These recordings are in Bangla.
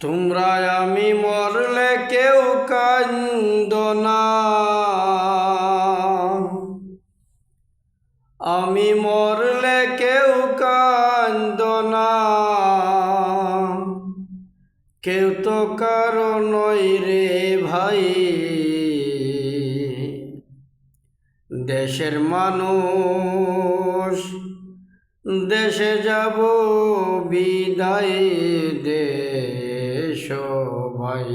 তোমরা আমি মরলে কেউ কান্দ না। আমি মরলে কেউ কান্দ না। কেউ তো কারও নই রে ভাই। দেশের মানুষ, দেশে যাব বিদায় দেশ ভাই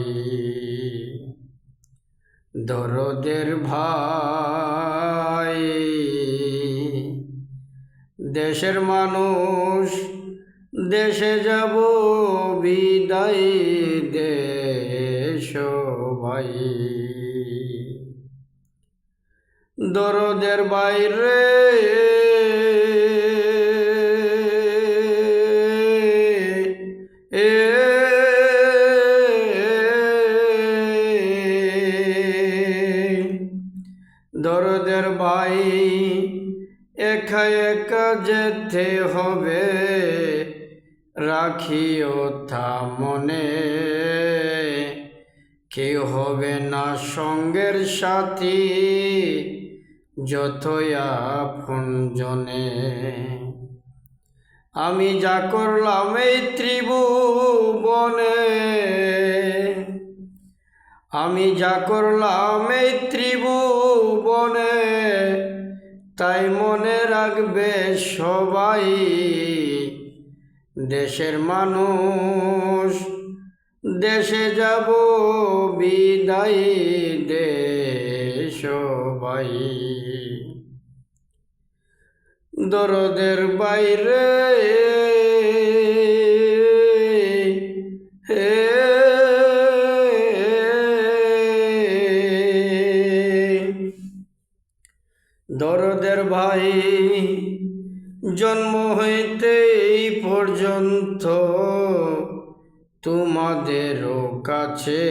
দরদের ভাই দেশের মানুষ দেশে যাব বিদায় দেশ ভাই দরদের বাইরে ভাই একা একা যেতে হবে, রাখিও তা মনে। কেউ হবে না সঙ্গের সাথী, যতই আপন জনে। আমি যা করলাম এই ত্রিভুবনে, আমি যা করলাম এই ত্রিভুবনে তাই মনে রাখবে সবাই দেশের মানুষ। দেশে যাব বিদায় দে সবাই। দরদের বাইরে ভাই, জন্ম হইতে এই পর্যন্ত তোমাদেরও কাছে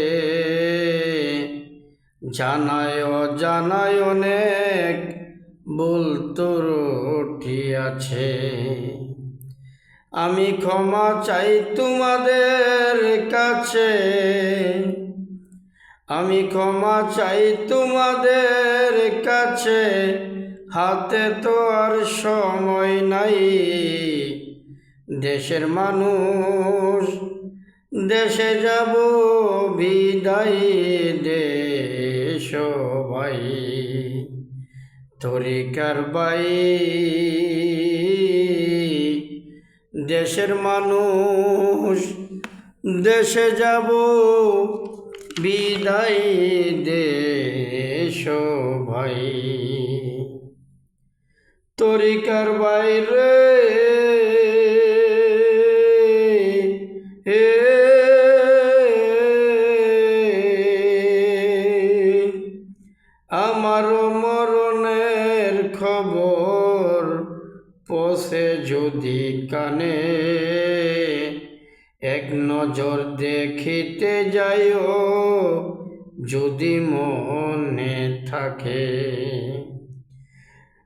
জানায় জানায় অনেক বলতো আছে। আমি ক্ষমা চাই তোমাদের কাছে। আমি ক্ষমা চাই তোমাদের কাছে। হাতে তো আর সময় নাই। দেশের মানুষ, দেশে যাব বিদায় দেশ ভাই তরিকার বাই দেশের মানুষ, দেশে যাব বিদায় দেশ ভাই তরিকার বাইরে এ আমার মরণের খবর পশে যদি কানে, এক নজর দেখিতে যাইও যদি মনে থাকে।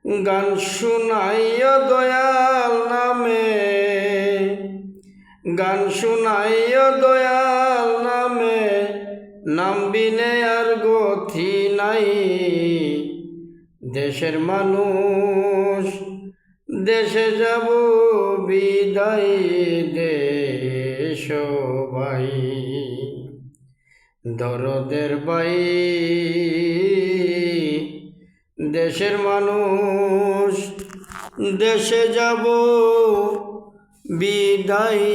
গান শুনাইয়া দয়াল নামে, গান শুনাইয়া দয়াল নামে, নাম বিনে আর গথি নাই। দেশের মানুষ, দেশে যাব বিদায় দেশ ভাই দরদের বাই দেশের মানুষ দেশে যাব বিদায়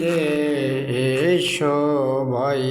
দেশ ভাই